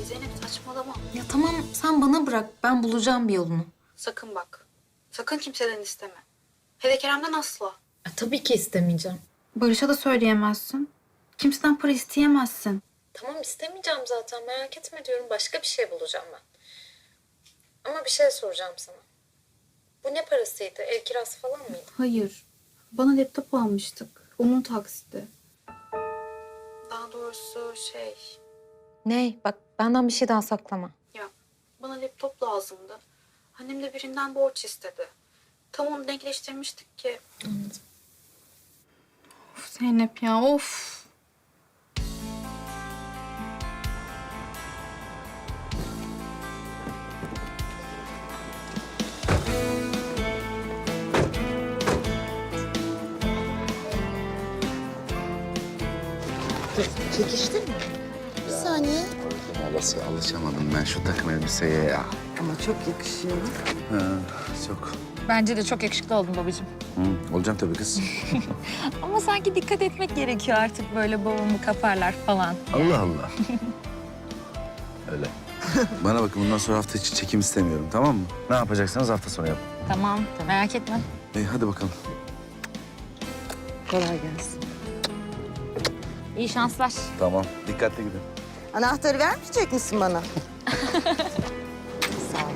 Ay Zeynep saçmalama. Ya tamam sen bana bırak. Ben bulacağım bir yolunu. Sakın bak. Sakın kimseden isteme. Hele Kerem'den asla. E, tabii ki istemeyeceğim. Barış'a da söyleyemezsin. Kimseden para isteyemezsin. Tamam istemeyeceğim zaten. Merak etme diyorum. Başka bir şey bulacağım ben. Ama bir şey soracağım sana. Bu ne parasıydı? Ev kirası falan mıydı? Hayır. Bana laptop almıştık. Onun taksiti. Daha doğrusu şey... Ne? Bak benden bir şey daha saklama. Ya bana laptop lazımdı. Annem de birinden borç istedi. Tam onu denkleştirmiştik ki. Anladım. Of Zeynep ya of. Çekiştin mi? Bir saniye. Nasıl alışamadım ben şu takım elbiseye ya. Ama çok yakışıyor. Ha, çok. Bence de çok yakışıklı oldun babacığım. Hı, olacağım tabii kız. Ama sanki dikkat etmek gerekiyor artık böyle babamı kaparlar falan. Allah Allah. Öyle. Bana bakın bundan sonra hafta içi çekim istemiyorum tamam mı? Ne yapacaksanız hafta sonu yapın. Tamam merak etme. İyi hadi bakalım. Kolay gelsin. İyi şanslar. Tamam. Dikkatli gidin. Anahtarı vermeyecek misin bana? Sağ ol.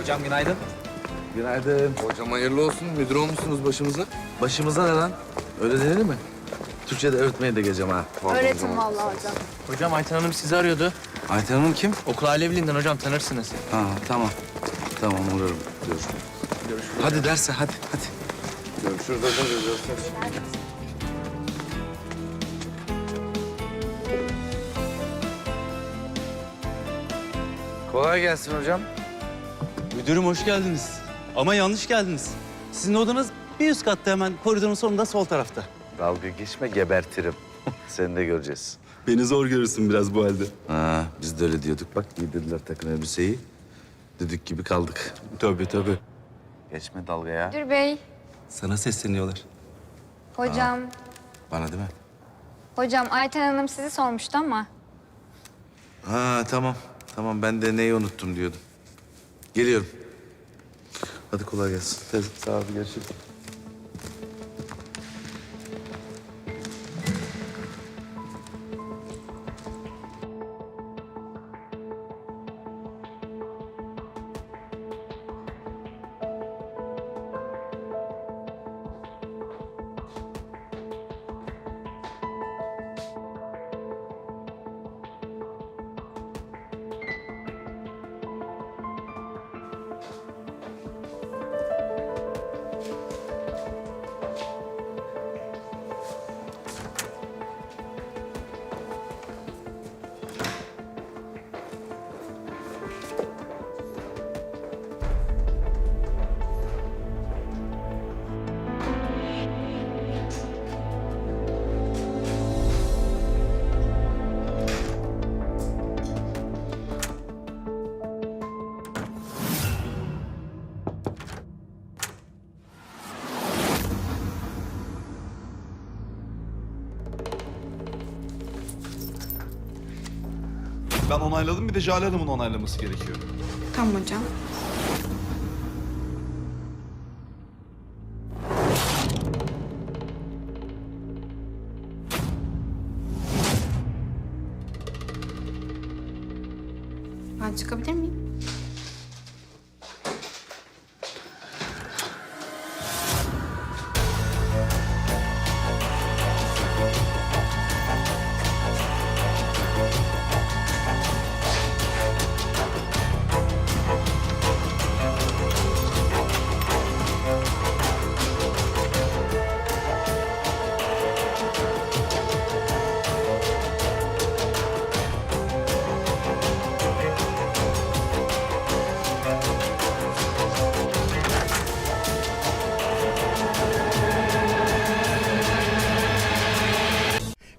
Hocam günaydın. Günaydın. Hocam hayırlı olsun. Müdür olmuşsunuz başımıza. Başımıza ne lan? Öyle denir mi? Türkçe'de öğretmeye de geleceğim ha. Öğretim vallahi hocam. Hocam Ayten Hanım sizi arıyordu. Ayten Hanım kim? Okul Alevli'nden hocam tanırsınız. Ha tamam. Tamam uğrarım. Görüşürüz. Görüşürüz. Hadi derse hadi hadi. Görüşürüz hocam. Görüşürüz. Kolay gelsin hocam. Müdürüm hoş geldiniz. Ama yanlış geldiniz. Sizin odanız bir üst katta hemen koridorun sonunda sol tarafta. Dalga geçme gebertirim. Seni de göreceğiz. Beni zor görürsün biraz bu halde. Ha, biz de öyle diyorduk. Bak giydirdiler takım elbiseyi. Düdük gibi kaldık. Tabii tabii. Geçme dalgaya. Müdür bey, Sana sesleniyorlar. hocam, Bana değil mi? hocam Ayten Hanım sizi sormuştu ama. Ha tamam. Tamam ben de neyi unuttum diyordum. Geliyorum. Hadi kolay gelsin. Tez, sağ ol görüşürüz. Ben onayladım bir de Jale Hanım'ın onaylaması gerekiyor. Tamam hocam. Ben çıkabilir miyim?